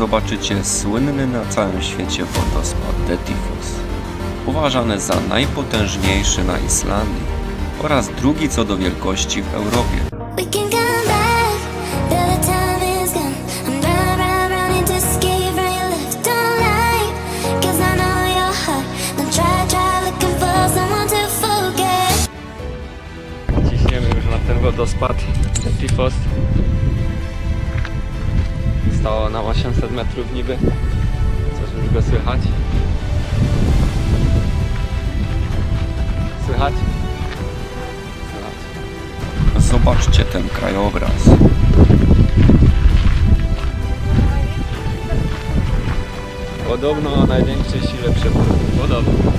zobaczycie słynny na całym świecie wodospad Detifos, uważany za najpotężniejszy na Islandii oraz drugi co do wielkości w Europie. We can come back, though the time is gone. I'm run, run, running to escape from your left. Don't lie, 'cause I know your heart. Don't try, try looking for someone to forget. Ciśniemy już na ten wodospad Tifos. Stało nam 800 metrów niby. Coś już go słychać. Słychać? Słychać. Zobaczcie ten krajobraz. Podobno o największej sile przepływu. Podobno.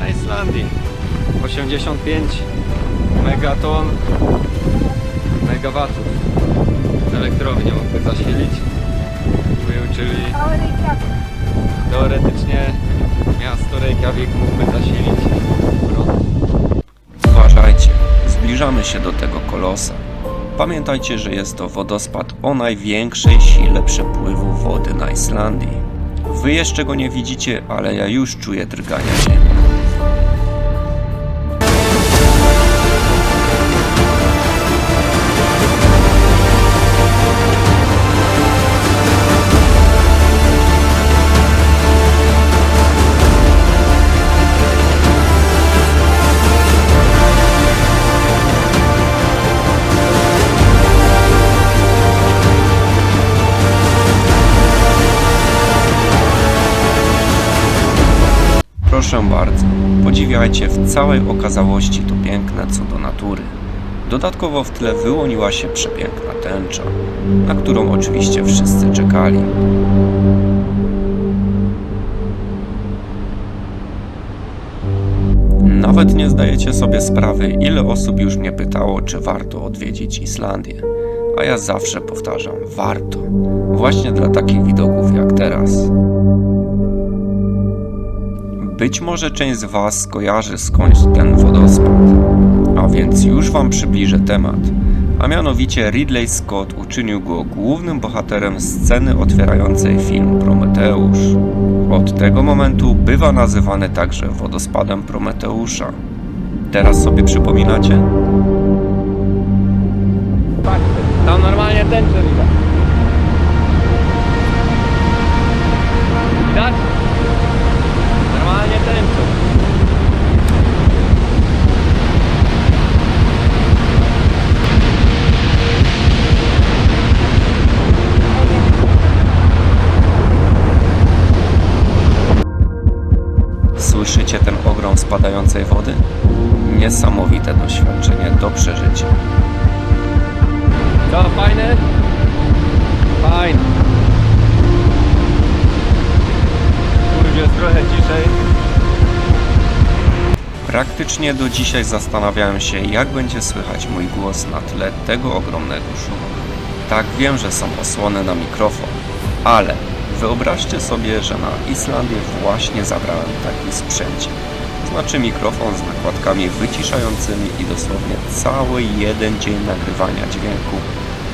Na Islandii. 85 megaton megawatów elektrownię mógłby zasilić. Mówił, czyli teoretycznie miasto Reykjavik mógłby zasilić prąd. Uważajcie, zbliżamy się do tego kolosa. Pamiętajcie, że jest to wodospad o największej sile przepływu wody na Islandii. Wy jeszcze go nie widzicie, ale ja już czuję drgania ziemi. Proszę bardzo, podziwiajcie w całej okazałości to piękne cudo natury. Dodatkowo w tle wyłoniła się przepiękna tęcza, na którą oczywiście wszyscy czekali. Nawet nie zdajecie sobie sprawy, ile osób już mnie pytało, czy warto odwiedzić Islandię. A ja zawsze powtarzam, warto. Właśnie dla takich widoków jak teraz. Być może część z Was skojarzy skądś ten wodospad, a więc już Wam przybliżę temat. A mianowicie Ridley Scott uczynił go głównym bohaterem sceny otwierającej film Prometeusz. Od tego momentu bywa nazywany także wodospadem Prometeusza. Teraz sobie przypominacie? Tam normalnie tęczę. Widać? Słyszycie ten ogrom spadającej wody? Niesamowite doświadczenie do przeżycia. Co, fajne? Fajne. Już jest trochę ciszej. Praktycznie do dzisiaj zastanawiałem się, jak będzie słychać mój głos na tle tego ogromnego szumu. Tak, wiem, że są osłony na mikrofon, ale wyobraźcie sobie, że na Islandię właśnie zabrałem taki sprzęcik. Znaczy mikrofon z nakładkami wyciszającymi i dosłownie cały jeden dzień nagrywania dźwięku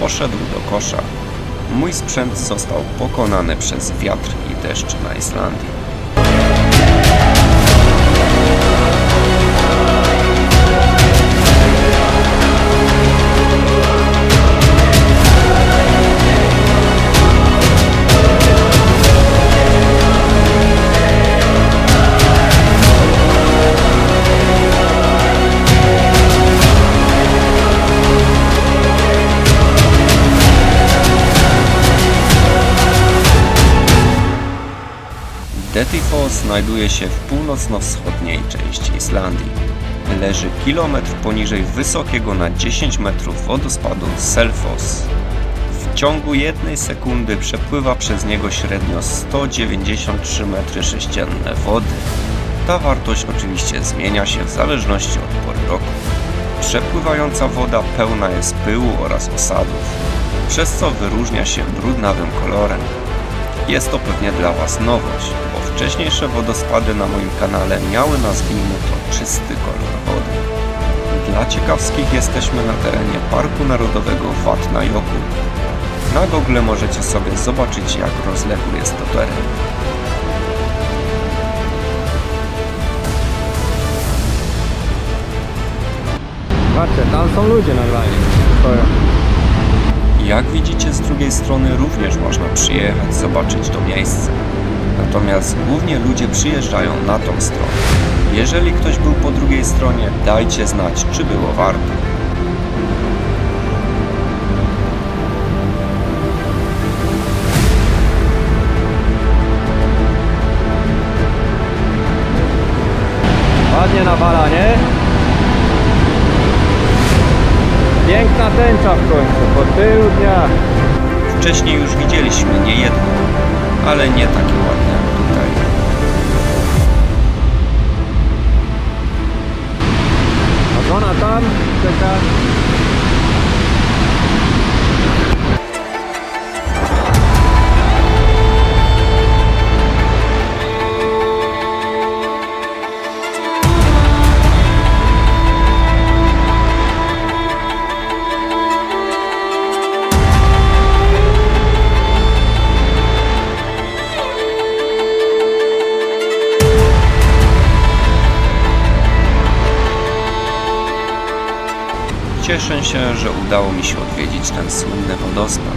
poszedł do kosza. Mój sprzęt został pokonany przez wiatr i deszcz na Islandii. Dettifoss znajduje się w północno-wschodniej części Islandii. Leży kilometr poniżej wysokiego na 10 metrów wodospadu Selfoss. W ciągu jednej sekundy przepływa przez niego średnio 193 metry sześcienne wody. Ta wartość oczywiście zmienia się w zależności od pory roku. Przepływająca woda pełna jest pyłu oraz osadów, przez co wyróżnia się brudnawym kolorem. Jest to pewnie dla Was nowość, wcześniejsze wodospady na moim kanale miały, nazwijmy to, czysty kolor wody. Dla ciekawskich jesteśmy na terenie Parku Narodowego Vatnajökull. Na Google możecie sobie zobaczyć jak rozległy jest to teren. Patrzcie, tam są ludzie normalnie. Stoją. Jak widzicie z drugiej strony również można przyjechać, zobaczyć to miejsce. Natomiast głównie ludzie przyjeżdżają na tą stronę. Jeżeli ktoś był po drugiej stronie, dajcie znać, czy było warto. Ładnie nawala, nie? Piękna tęcza w końcu, po tylu dniach. Wcześniej już widzieliśmy niejedno, ale nie takie ładne A żona Cieszę się, że udało mi się odwiedzić ten słynny wodospad.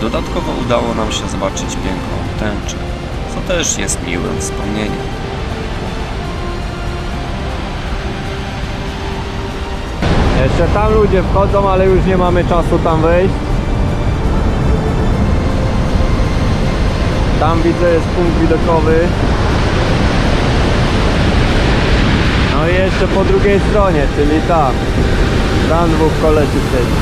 Dodatkowo udało nam się zobaczyć piękną tęczę, co też jest miłym wspomnieniem. Jeszcze tam ludzie wchodzą, ale już nie mamy czasu tam wejść. Tam widzę jest punkt widokowy. No i jeszcze po drugiej stronie, czyli tam. Tam dwóch kolesi siedzi.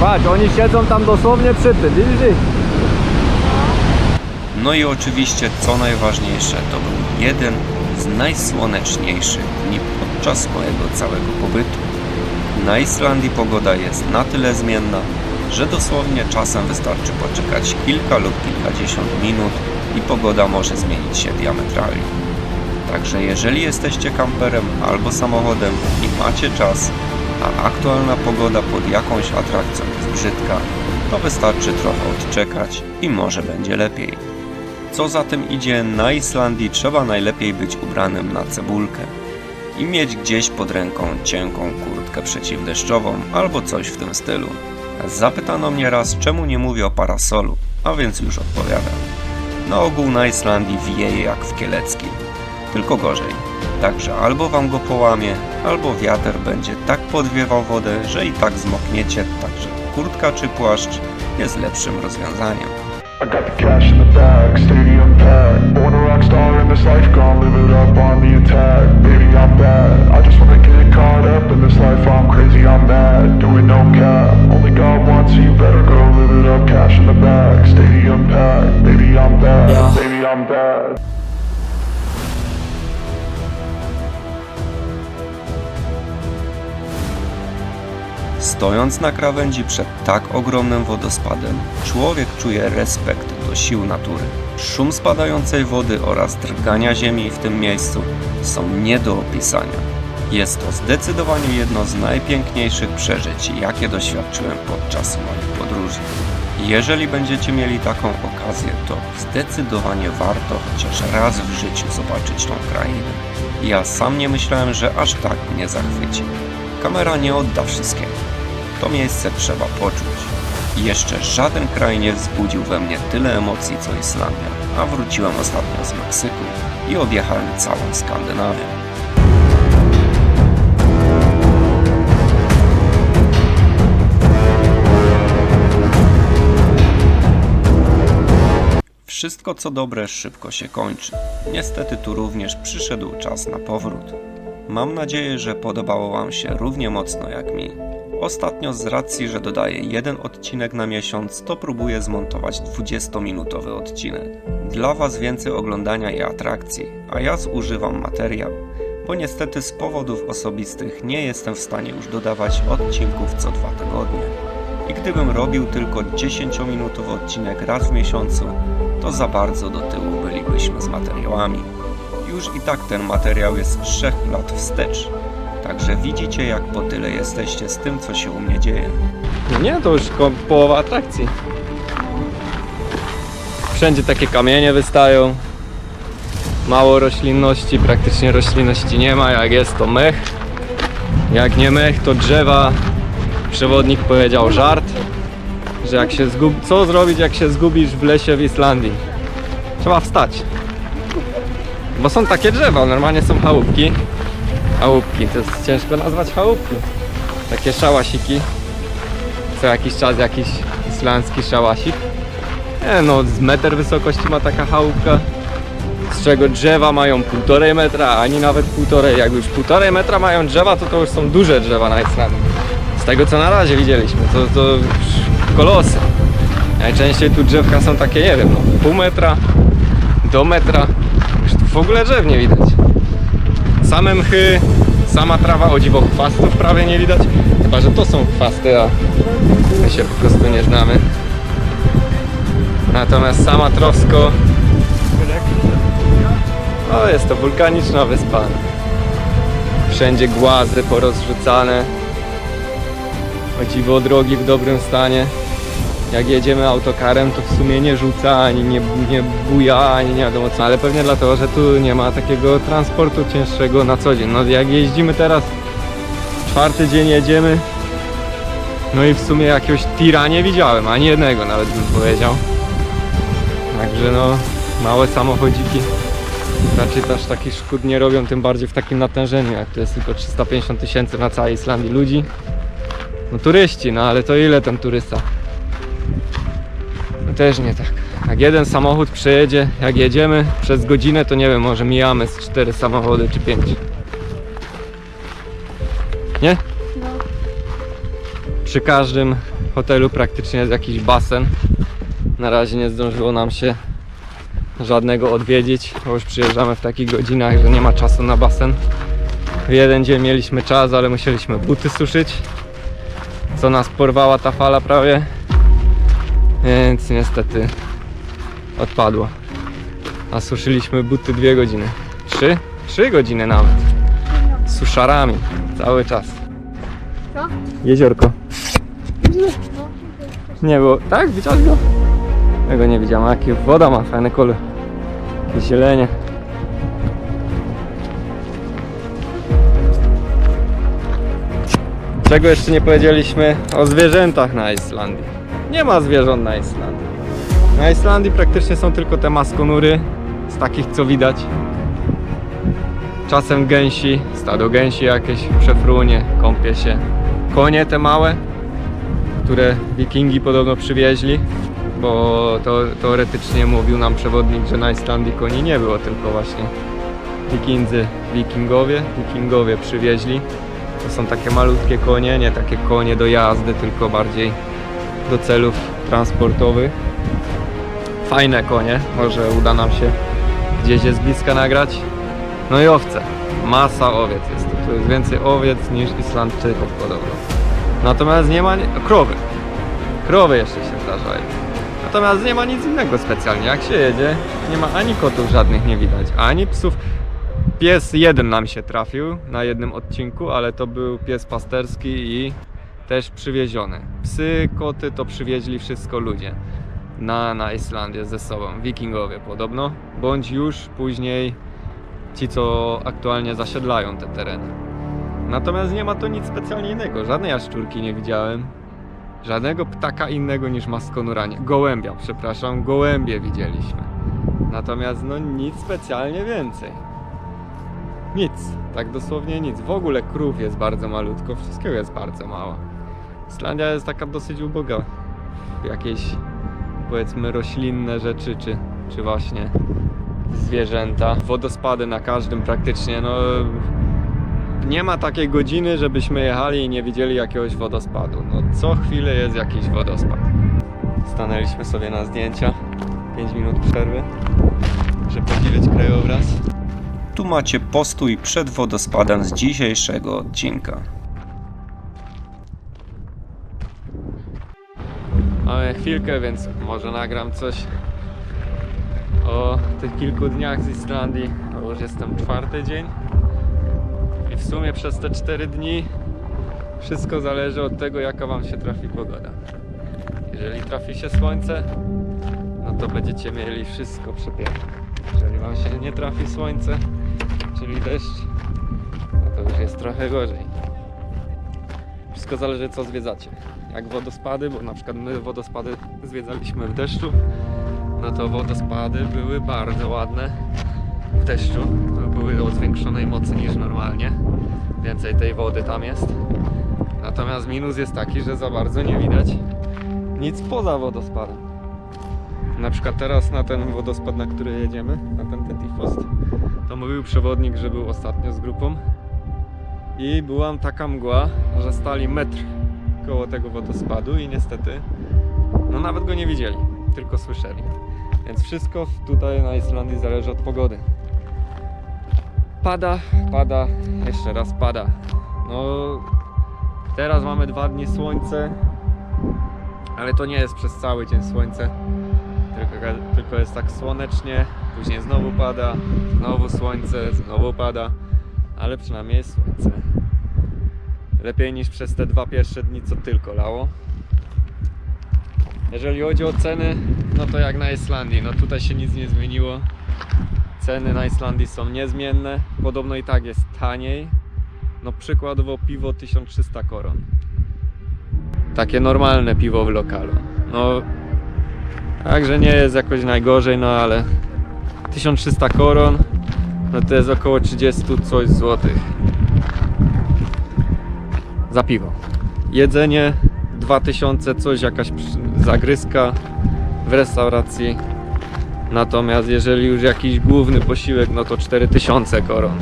Patrz, oni siedzą tam dosłownie przy tym, widzisz? No i oczywiście, co najważniejsze, to był jeden z najsłoneczniejszych dni podczas mojego całego pobytu. Na Islandii pogoda jest na tyle zmienna, że dosłownie czasem wystarczy poczekać kilka lub kilkadziesiąt minut i pogoda może zmienić się diametralnie. Także jeżeli jesteście kamperem albo samochodem i macie czas, a aktualna pogoda pod jakąś atrakcją jest brzydka, to wystarczy trochę odczekać i może będzie lepiej. Co za tym idzie, na Islandii trzeba najlepiej być ubranym na cebulkę i mieć gdzieś pod ręką cienką kurtkę przeciwdeszczową albo coś w tym stylu. Zapytano mnie raz, czemu nie mówię o parasolu, a więc już odpowiadam. Na ogół na Islandii wieje jak w Kieleckim, tylko gorzej. Także albo wam go połamie, albo wiatr będzie tak podwiewał wodę, że i tak zmokniecie, także kurtka czy płaszcz jest lepszym rozwiązaniem. I got the cash in the bag, stadium packed. Born a rock star in this life, gone live it up on the attack. Baby, I'm bad. I just wanna get caught up in this life. I'm crazy, I'm mad. Doing no cap. Only God wants you, better go live it up. Cash in the bag, stadium packed. Baby, I'm bad. Yeah. Baby, I'm bad. Stojąc na krawędzi przed tak ogromnym wodospadem, człowiek czuje respekt do sił natury. Szum spadającej wody oraz drgania ziemi w tym miejscu są nie do opisania. Jest to zdecydowanie jedno z najpiękniejszych przeżyć, jakie doświadczyłem podczas moich podróży. Jeżeli będziecie mieli taką okazję, to zdecydowanie warto chociaż raz w życiu zobaczyć tą krainę. Ja sam nie myślałem, że aż tak mnie zachwyci. Kamera nie odda wszystkiego. To miejsce trzeba poczuć. Jeszcze żaden kraj nie wzbudził we mnie tyle emocji co Islandia, a wróciłem ostatnio z Meksyku i objechałem całą Skandynawię. Wszystko co dobre szybko się kończy. Niestety tu również przyszedł czas na powrót. Mam nadzieję, że podobało Wam się równie mocno jak mi. Ostatnio z racji, że dodaję jeden odcinek na miesiąc, to próbuję zmontować 20-minutowy odcinek. Dla Was więcej oglądania i atrakcji, a ja zużywam materiał, bo niestety z powodów osobistych nie jestem w stanie już dodawać odcinków co dwa tygodnie. I gdybym robił tylko 10-minutowy odcinek raz w miesiącu, to za bardzo do tyłu bylibyśmy z materiałami. Już i tak ten materiał jest z 3 lat wstecz, Także widzicie jak po tyle jesteście z tym co się u mnie dzieje. No nie, to już połowa atrakcji. Wszędzie takie kamienie wystają. Mało roślinności, praktycznie roślinności nie ma. Jak jest to mech. Jak nie mech, to drzewa. Przewodnik powiedział żart, że jak się zgub... co zrobić jak się zgubisz w lesie w Islandii? Trzeba wstać. Bo są takie drzewa, normalnie są chałupki. Chałupki, to jest ciężko nazwać chałupki. Takie szałasiki co jakiś czas jakiś islandzki szałasik. Nie no, z meter wysokości ma taka chałupka, z czego drzewa mają półtorej metra, ani nawet półtorej. Jak już półtorej metra mają drzewa, to to już są duże drzewa na Islandii. Z tego co na razie widzieliśmy, to, to już kolosy. Najczęściej tu drzewka są takie, nie wiem, no, pół metra do metra. Już tu w ogóle drzew nie widać. Same mchy, sama trawa, o dziwo chwastów prawie nie widać. Chyba, że to są chwasty, a my się po prostu nie znamy. Natomiast sama trosko... O, jest to wulkaniczna wyspa. Wszędzie głazy porozrzucane. O dziwo drogi w dobrym stanie. Jak jedziemy autokarem, to w sumie nie rzuca, ani nie, nie buja, ani nie wiadomo co. Ale pewnie dlatego, że tu nie ma takiego transportu cięższego na co dzień. No jak jeździmy teraz, czwarty dzień jedziemy, no i w sumie jakiegoś tira nie widziałem, ani jednego nawet bym powiedział. Także no, małe samochodziki raczej też takich szkód nie robią, tym bardziej w takim natężeniu, jak to jest tylko 350 tysięcy na całej Islandii ludzi. No turyści, no ale to ile ten turysta? No też nie tak. Jak jeden samochód przejedzie, jak jedziemy przez godzinę, to nie wiem, może mijamy z cztery samochody czy pięć. Nie? Przy każdym hotelu praktycznie jest jakiś basen. Na razie nie zdążyło nam się żadnego odwiedzić, bo już przyjeżdżamy w takich godzinach, że nie ma czasu na basen. W jeden dzień mieliśmy czas, ale musieliśmy buty suszyć, co nas porwała ta fala prawie, więc niestety odpadło. A suszyliśmy buty dwie godziny. Trzy? Trzy godziny nawet. Z suszarami. Cały czas. Co? Jeziorko. Nie było. Tak? Widziałeś go? Tego nie widziałem. A Jaki woda ma fajny kolor. Takie zielenie. Czego jeszcze nie powiedzieliśmy o zwierzętach na Islandii. Nie ma zwierząt na Islandii. Na Islandii praktycznie są tylko te maskonury, z takich co widać. Czasem gęsi, stado gęsi jakieś przefrunie, kąpie się. Konie te małe, które wikingi podobno przywieźli, bo to teoretycznie mówił nam przewodnik, że na Islandii koni nie było, tylko właśnie wikindzy, wikingowie, wikingowie przywieźli. To są takie malutkie konie, nie takie konie do jazdy, tylko bardziej do celów transportowych. Fajne konie, może uda nam się gdzieś je z bliska nagrać. No i owce. Masa owiec jest tu. Tu jest więcej owiec niż Islandczyków podobno. Natomiast nie ma ni- krowy. Krowy jeszcze się zdarzają. Natomiast nie ma nic innego specjalnie. Jak się jedzie, nie ma ani kotów żadnych nie widać, ani psów. Pies jeden nam się trafił na jednym odcinku, ale to był pies pasterski i też przywieziony. Psy, koty to przywieźli wszystko ludzie na, na Islandię ze sobą. Wikingowie podobno, bądź już później ci, co aktualnie zasiedlają te tereny. Natomiast nie ma to nic specjalnie innego. Żadnej jaszczurki nie widziałem. Żadnego ptaka innego niż maskonuranie. Gołębia, przepraszam, gołębie widzieliśmy. Natomiast no nic specjalnie więcej. Nic, tak dosłownie nic. W ogóle krów jest bardzo malutko, wszystkiego jest bardzo mało. Islandia jest taka dosyć uboga jakieś powiedzmy roślinne rzeczy, czy, czy właśnie zwierzęta. Wodospady na każdym praktycznie, no nie ma takiej godziny, żebyśmy jechali i nie widzieli jakiegoś wodospadu. No co chwilę jest jakiś wodospad. Stanęliśmy sobie na zdjęcia. 5 minut przerwy, żeby podziwiać krajobraz. Tu macie postój przed wodospadem z dzisiejszego odcinka. Chwilkę, więc może nagram coś o tych kilku dniach z Islandii. To już jestem czwarty dzień. I w sumie przez te 4 dni wszystko zależy od tego, jaka Wam się trafi pogoda. Jeżeli trafi się słońce, no to będziecie mieli wszystko przepiękne. Jeżeli Wam się nie trafi słońce, czyli deszcz, no to już jest trochę gorzej. Wszystko zależy co zwiedzacie. Jak wodospady, bo na przykład my wodospady zwiedzaliśmy w deszczu, no to wodospady były bardzo ładne w deszczu. To były o zwiększonej mocy niż normalnie. Więcej tej wody tam jest. Natomiast minus jest taki, że za bardzo nie widać nic poza wodospadem. Na przykład teraz na ten wodospad, na który jedziemy, na ten Tetifost, to mówił przewodnik, że był ostatnio z grupą i była taka mgła, że stali metr koło tego wodospadu i niestety no nawet go nie widzieli, tylko słyszeli. Więc wszystko tutaj na Islandii zależy od pogody. Pada, pada, jeszcze raz pada. No teraz mamy dwa dni słońce, ale to nie jest przez cały dzień słońce. Tylko, tylko jest tak słonecznie, później znowu pada, znowu słońce, znowu pada, ale przynajmniej jest słońce. Lepiej niż przez te dwa pierwsze dni, co tylko lało. Jeżeli chodzi o ceny, no to jak na Islandii, no tutaj się nic nie zmieniło. Ceny na Islandii są niezmienne, podobno i tak jest taniej. No przykładowo piwo 1300 koron. Takie normalne piwo w lokalu. No Także nie jest jakoś najgorzej, no ale 1300 koron, no to jest około 30 coś złotych za piwo. Jedzenie 2000 coś, jakaś zagryzka w restauracji. Natomiast jeżeli już jakiś główny posiłek, no to 4000 koron.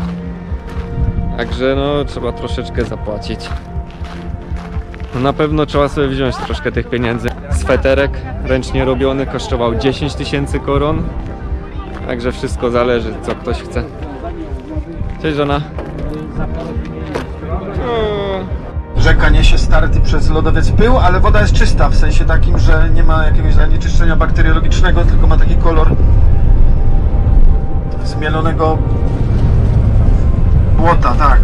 Także no trzeba troszeczkę zapłacić. No na pewno trzeba sobie wziąć troszkę tych pieniędzy. Sweterek ręcznie robiony kosztował 10 tysięcy koron. Także wszystko zależy, co ktoś chce. Cześć żona. Rzeka niesie starty przez lodowiec pył, ale woda jest czysta, w sensie takim, że nie ma jakiegoś zanieczyszczenia bakteriologicznego, tylko ma taki kolor zmielonego błota, tak.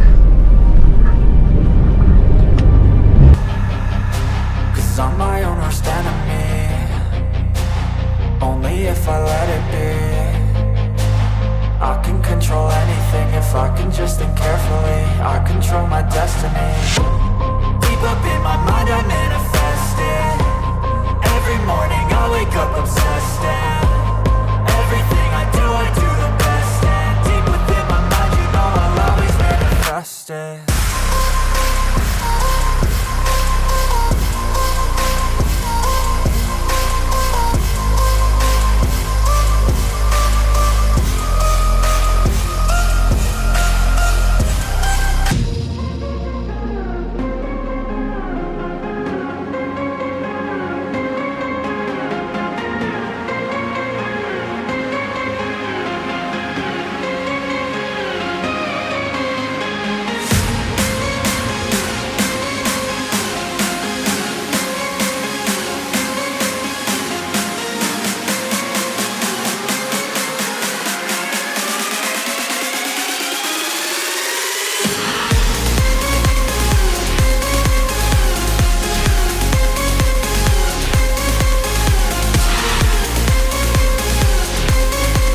Cause I'm my own worst enemy Only if I let it be control anything if I can just think carefully. I control my destiny